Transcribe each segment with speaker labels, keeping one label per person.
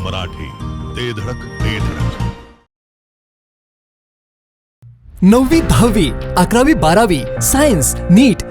Speaker 1: मराठी. ते धडक ते धडक.
Speaker 2: नववी दहावी अकरावी बारावी science NEET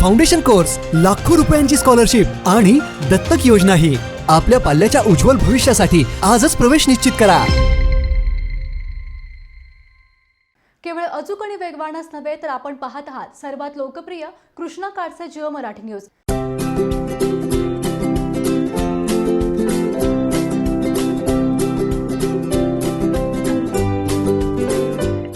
Speaker 2: Foundation course लाखो रुपयांची स्कॉलरशिप आणि दत्तक योजना ही आपल्या पाल्याच्या उज्ज्वल भविष्यासाठी आजच प्रवेश निश्चित करा.
Speaker 3: केवळ अचूक आणि वेगवानच नव्हे तर आपण पाहत आहात सर्वात लोकप्रिय कृष्णा काडसे जिओ मराठी न्यूज.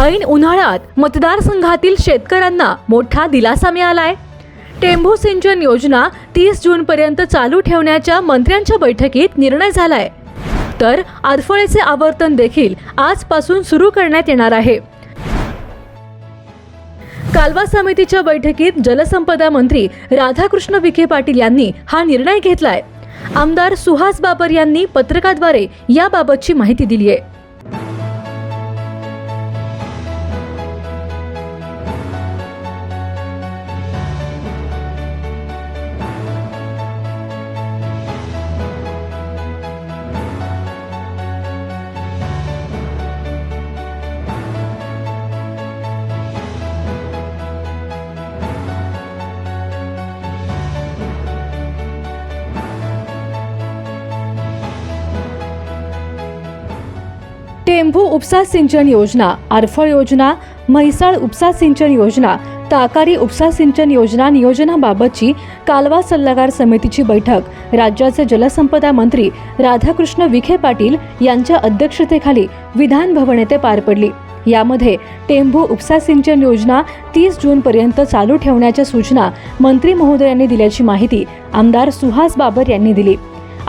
Speaker 4: ऐन उन्हाळ्यात मतदारसंघातील शेतकऱ्यांना मोठा दिलासा मिळालाय. टेंभू सिंचन योजना तीस जून पर्यंत चालू ठेवण्याच्या मंत्र्यांच्या बैठकीत निर्णय झालाय. तर आरफळेचे आवर्तन देखील आजपासून सुरू करण्यात येणार आहे. कालवा समितीच्या बैठकीत जलसंपदा मंत्री राधाकृष्ण विखे पाटील यांनी हा निर्णय घेतलाय. आमदार सुहास बाबर यांनी पत्रकाद्वारे याबाबतची माहिती दिली आहे टेंभू उपसा सिंचन योजना आरफळ योजना म्हैसाळ उपसा सिंचन योजना ताकारी उपसा सिंचन योजना नियोजनाबाबतची कालवा सल्लागार समितीची बैठक राज्याचे जलसंपदा मंत्री राधाकृष्ण विखे पाटील यांच्या अध्यक्षतेखाली विधान भवन येथे पार पडली. यामध्ये टेंभू उपसा सिंचन योजना तीस जूनपर्यंत चालू ठेवण्याच्या सूचना मंत्री महोदयांनी दिल्याची माहिती आमदार सुहास बाबर यांनी दिली.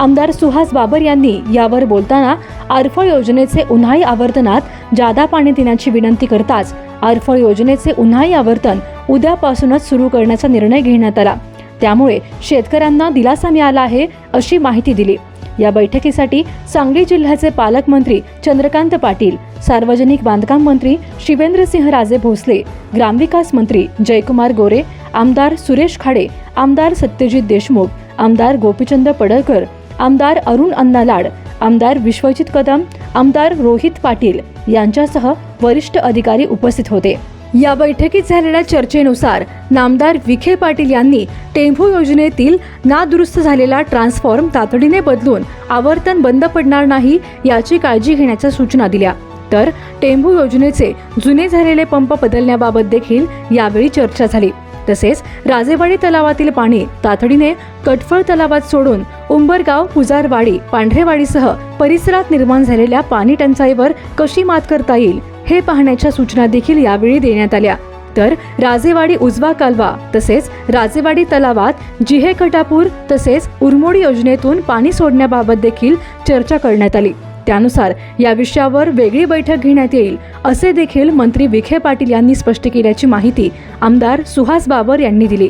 Speaker 4: आमदार सुहास बाबर यांनी यावर बोलताना आरफळ योजनेचे उन्हाळी आवर्तनात जादा पाणी देण्याची विनंती करताच आरफळ योजनेचे उन्हाळी आवर्तन उद्यापासूनच सुरू करण्याचा निर्णय घेण्यात आला. त्यामुळे शेतकऱ्यांना दिलासा मिळाला आहे अशी माहिती दिली. या बैठकीसाठी सांगली जिल्ह्याचे पालकमंत्री चंद्रकांत पाटील सार्वजनिक बांधकाम मंत्री शिवेंद्रसिंह राजे भोसले ग्रामविकास मंत्री जयकुमार गोरे आमदार सुरेश खाडे आमदार सत्यजित देशमुख आमदार गोपीचंद पडळकर आमदार अरुण अण्णा लाड आमदार विश्वजित कदम आमदार रोहित पाटील यांच्यासह वरिष्ठ अधिकारी उपस्थित होते. या बैठकीत झालेल्या चर्चेनुसार नामदार विखे पाटील यांनी टेंभू योजनेतील नादुरुस्त झालेला ट्रान्सफॉर्म तातडीने बदलून आवर्तन बंद पडणार नाही याची काळजी घेण्याच्या सूचना दिल्या. तर टेंभू योजनेचे जुने झालेले पंप बदलण्याबाबत देखील यावेळी चर्चा झाली. तसेच राजेवाडी तलावातील पाणी तातडीने कटफळ तलावात सोडून उंबरगाव पुजारवाडी पांढरेवाडीसह परिसरात निर्माण झालेल्या पाणी टंचाईवर कशी मात करता येईल हे पाहण्याच्या सूचना देखील यावेळी देण्यात आल्या. तर राजेवाडी उजवा कालवा तसेच राजेवाडी तलावात जिहे खटापूर तसेच उरमोडी योजनेतून पाणी सोडण्याबाबत देखील चर्चा करण्यात आली. त्यानुसार या विषयावर वेगळी बैठक घेण्यात येईल असे देखील मंत्री विखे पाटील यांनी स्पष्ट केल्याची माहिती आमदार सुहास बाबर यांनी दिली.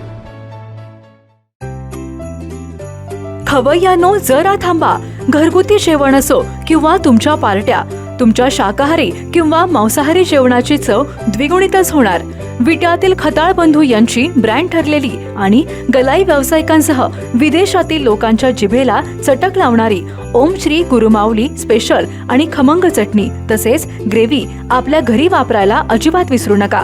Speaker 4: खवय्यानो जरा थांबा. घरगुती जेवण असो किंवा तुमच्या पार्ट्या. तुमच्या शाकाहारी किंवा मांसाहारी जेवणाची चव द्विगुणितच होणार. विट्यातील खताळ बंधू यांची ब्रँड ठरलेली आणि गलाई व्यावसायिकांसह विदेशातील लोकांच्या जिभेला चटक लावणारी ओम श्री गुरुमाऊली स्पेशल आणि खमंग चटणी तसेच ग्रेव्ही आपल्या घरी वापरायला अजिबात विसरू नका.